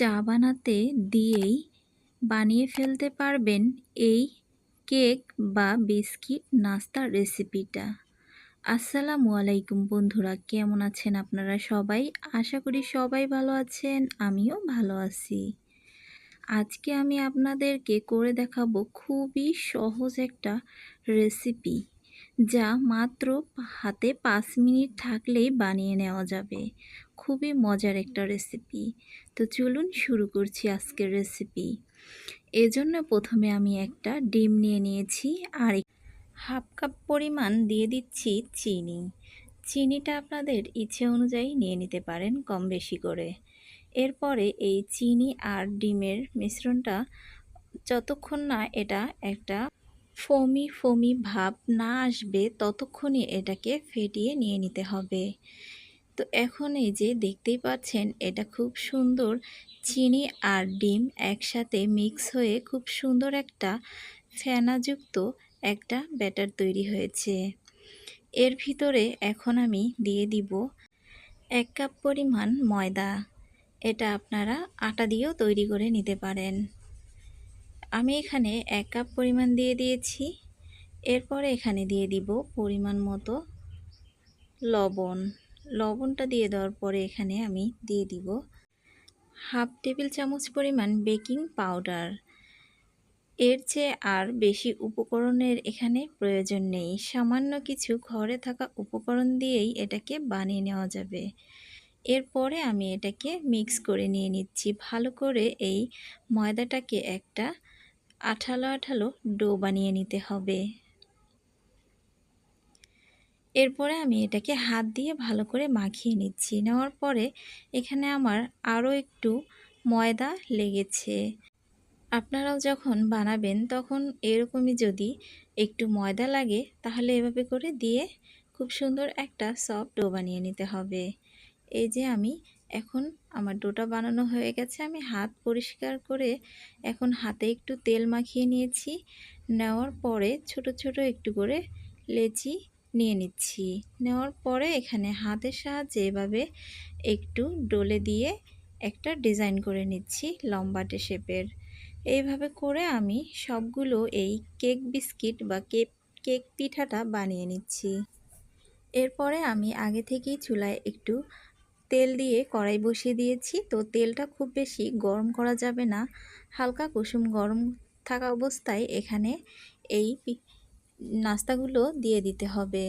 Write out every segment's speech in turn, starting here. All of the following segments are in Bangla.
চা বানাতে দিয়েই বানিয়ে ফেলতে পারবেন এই কেক বা বিস্কিট নাস্তার রেসিপিটা। আসসালামু আলাইকুম বন্ধুরা, কেমন আছেন আপনারা সবাই? আশা করি সবাই ভালো আছেন, আমিও ভালো আছি। আজকে আমি আপনাদেরকে করে দেখাবো খুবই সহজ একটা রেসিপি, যা মাত্র হাতে পাঁচ মিনিট থাকলেই বানিয়ে নেওয়া যাবে। খুবই মজার একটা রেসিপি তো চলুন শুরু করছি আজকের রেসিপি এজন্য প্রথমে আমি একটা ডিম নিয়ে নিয়েছি আর হাফ কাপ পরিমাণ দিয়ে দিচ্ছি চিনি। চিনিটা আপনাদের ইচ্ছে অনুযায়ী নিয়ে নিতে পারেন কম বেশি করে। এরপরে এই চিনি আর ডিমের মিশ্রণটা যতক্ষণ না এটা একটা ফমি ফমি ভাব না আসবে, ততক্ষণই এটাকে ফেটিয়ে নিয়ে নিতে হবে। তো এখন এই যে দেখতেই পাচ্ছেন, এটা খুব সুন্দর চিনি আর ডিম একসাথে মিক্স হয়ে খুব সুন্দর একটা ফেনাযুক্ত একটা ব্যাটার তৈরি হয়েছে। এর ভিতরে এখন আমি দিয়ে দিব এক কাপ পরিমাণ ময়দা। এটা আপনারা আটা দিয়েও তৈরি করে নিতে পারেন। আমি এখানে এক কাপ পরিমাণ দিয়ে দিয়েছি। এরপরে এখানে দিয়ে দিব পরিমাণ মতো লবণ। লবণটা দিয়ে দেওয়ার পরে এখানে আমি দিয়ে দিব হাফ টেবিল চামচ পরিমাণ বেকিং পাউডার। এর চেয়ে আর বেশি উপকরণের এখানে প্রয়োজন নেই। সামান্য কিছু ঘরে থাকা উপকরণ দিয়েই এটাকে বানিয়ে নেওয়া যাবে। এরপরে আমি এটাকে মিক্স করে নিয়ে নিচ্ছি। ভালো করে এই ময়দাটাকে একটা আঠালো আঠালো ডো বানিয়ে নিতে হবে। এরপরে আমি এটাকে হাত দিয়ে ভালো করে মাখিয়ে নিচ্ছি। নেওয়ার পরে এখানে আমার আরও একটু ময়দা লেগেছে। আপনারাও যখন বানাবেন তখন এরকমই যদি একটু ময়দা লাগে তাহলে এভাবে করে দিয়ে খুব সুন্দর একটা সফট ডো বানিয়ে নিতে হবে। এই যে আমি এখন আমার ডোটা বানানো হয়ে গেছে। আমি হাত পরিষ্কার করে এখন হাতে একটু তেল মাখিয়ে নিয়েছি। নেওয়ার পরে ছোট ছোট একটু করে লেচি নিয়ে নিচ্ছি। নেওয়ার পরে এখানে হাতের সাহায্যে এভাবে একটু ডলে দিয়ে একটা ডিজাইন করে নিচ্ছি লম্বাটে শেপের। এইভাবে করে আমি সবগুলো এই কেক বিস্কিট বা কেক কেক পিঠাটা বানিয়ে নিচ্ছি। এরপরে আমি আগে থেকেই চুলায় একটু তেল দিয়ে কড়াই বসিয়ে দিয়েছি। তো তেলটা খুব বেশি গরম করা যাবে না। হালকা কুসুম গরম থাকা অবস্থায় এখানে এই নাস্তাগুলো দিয়ে দিতে হবে।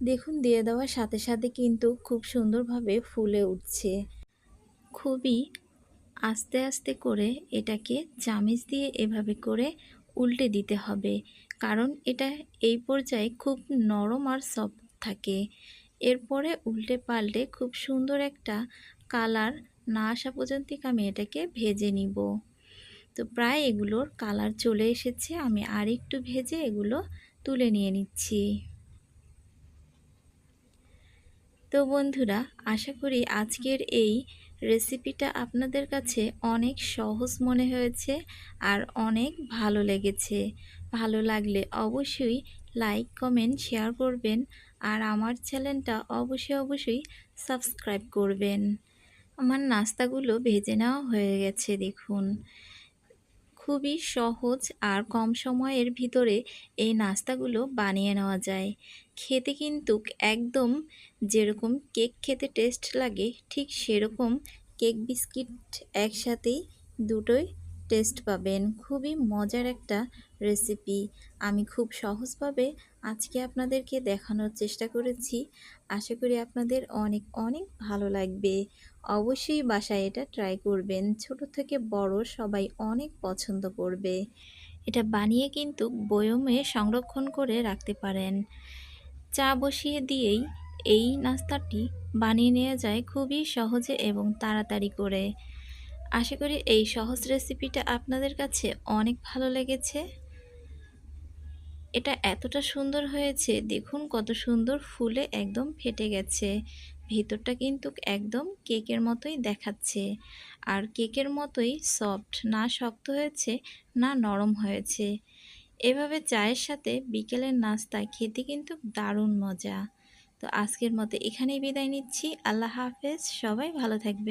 দেখুন, দিয়ে দেওয়ার সাথে সাথে কিন্তু খুব সুন্দরভাবে ফুলে উঠছে। খুবই আস্তে আস্তে করে এটাকে চামিচ দিয়ে এভাবে করে উল্টে দিতে হবে, কারণ এটা এই পর্যায়ে খুব নরম আর সফট থাকে। এরপরে উল্টে পাল্টে খুব সুন্দর একটা কালার না আসা পর্যন্ত আমি এটাকে ভেজে নিব। তো প্রায় এগুলোর কালার চলে এসেছে। আমি আর একটু ভেজে এগুলো তুলে নিয়ে নিচ্ছি। তো বন্ধুরা, আশা করি আজকের এই রেসিপিটা আপনাদের কাছে অনেক সহজ মনে হয়েছে আর অনেক ভালো লেগেছে। ভালো লাগলে অবশ্যই লাইক, কমেন্ট, শেয়ার করবেন আর আমার চ্যানেলটা অবশ্যই অবশ্যই সাবস্ক্রাইব করবেন। আমার নাস্তাগুলো ভেজে নেওয়া হয়ে গেছে, দেখুন। খুবই সহজ আর কম সময়ের ভিতরে এই নাস্তাগুলো বানিয়ে নেওয়া যায়। খেতে কিন্তু একদম যেরকম কেক খেতে টেস্ট লাগে, ঠিক সেরকম কেক বিস্কিট একসাথেই দুটোই টেস্ট পাবেন। খুবই মজার একটা রেসিপি আমি খুব সহজভাবে আজকে আপনাদেরকে দেখানোর চেষ্টা করেছি। আশা করি আপনাদের অনেক অনেক ভালো লাগবে। অবশ্যই বাসায় এটা ট্রাই করবেন। ছোট থেকে বড় সবাই অনেক পছন্দ করবে। এটা বানিয়ে কিন্তু বয়মে সংরক্ষণ করে রাখতে পারেন। চা বসিয়ে দিয়েই এই নাস্তাটি বানিয়ে নেওয়া যায় খুবই সহজে এবং তাড়াতাড়ি করে। আশা করি এই সহজ রেসিপিটা আপনাদের কাছে অনেক ভালো লেগেছে। এটা এতটা সুন্দর হয়েছে, দেখুন কত সুন্দর ফুলে একদম ফেটে গেছে। ভেতরটা কিন্তু একদম কেকের মতোই দেখাচ্ছে। আর কেকের মতোই সফট না শক্ত হয়েছে, না নরম হয়েছে। এভাবে চায়ের সাথে বিকেলের নাস্তা খেতে কিন্তু দারুণ মজা। তো আজকের মতো এখানেই বিদায় নিচ্ছি। আল্লাহ হাফেজ, সবাই ভালো থাকবে